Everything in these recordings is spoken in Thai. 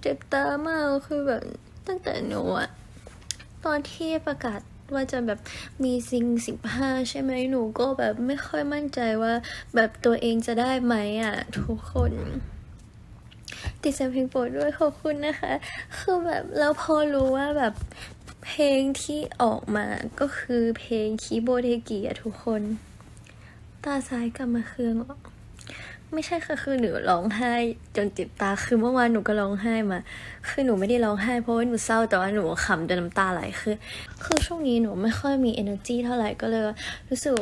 เจ็บตามากคือแบบตั้งแต่หนูอะตอนที่ประกาศว่าจะแบบมีซิงสิบห้าใช่ไหมหนูก็แบบไม่ค่อยมั่นใจว่าแบบตัวเองจะได้ไหมอะทุกคน ติดสเพลงโปรดด้วยขอบคุณนะคะ คือแบบเราพอรู้ว่าแบบเพลงที่ออกมาก็คือเพลงคีโบเทกิอะทุกคน ตาซ้ายกลับมาเคืองเหรอ ไม่ใช่ค่ะคือหนูร้องไห้จนเจ็บตาคือเมื่อวานหนูก็ร้องไห้มา คือหนูไม่ได้ร้องไห้เพราะว่าหนูเศร้าแต่ว่าหนูขำจนน้ำตาไหลคือ คือช่วงนี้หนูไม่ค่อยมี energy เท่าไหร่ก็เลย รู้สึก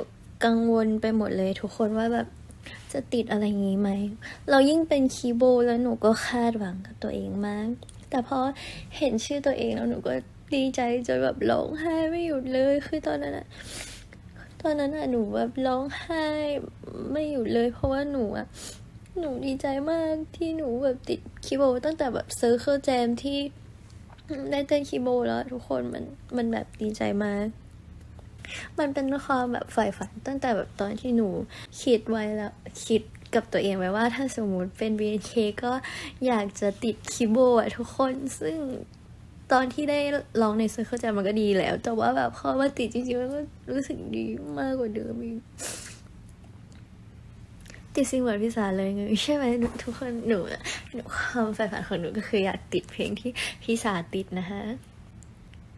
กังวลไปหมดเลยทุกคนว่าแบบจะติดอะไรงี้ไหม เรายิ่งเป็นคีย์โบแล้วหนูก็คาดหวังกับตัวเองมาก แต่พอเห็นชื่อตัวเองแล้วหนูก็ดีใจจนแบบร้องไห้ไม่หยุดเลยคือตอนนั้นอะ ตอนนั้นอะหนูแบบร้องไห้ไม่หยุดเลย เพราะว่าหนูอะหนูดีใจมากที่หนูแบบติดคีย์โบร์ดตั้งแต่แบบเซอร์เคิลแจมที่ได้เต้นคีย์โบร์ดแล้ว ทุกคนมันมันแบบดีใจมากมันเป็นความแบบฝ่ายฝันตั้งแต่แบบตอนที่หนูคิดไว้แล้วคิดกับตัวเองไว้ว่าถ้าสมมุติเป็น BNK ก็อยากจะติดคีย์บอร์ดอะทุกคนซึ่ง ตอนที่ได้ร้องในเซอร์เคิลจมมันก็ดีแล้ว แต่ว่าแบบพอมาติดจริงๆมันก็รู้สึกดีมากกว่าเดิมอีกติดซิงเหมือนพี่สาเลยไงใช่ไหมทุกคนหนูหนูความฝ่ฝันของหนูก็คืออยากติดเพลงที่พี่สาติดนะคะ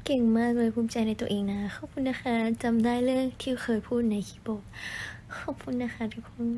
เก่งมากเลยภูมิใจในตัวเองนะ ขอบคุณนะคะจำได้เรื่องที่เคยพูดในคลิปบอกขอบคุณนะคะทุกคน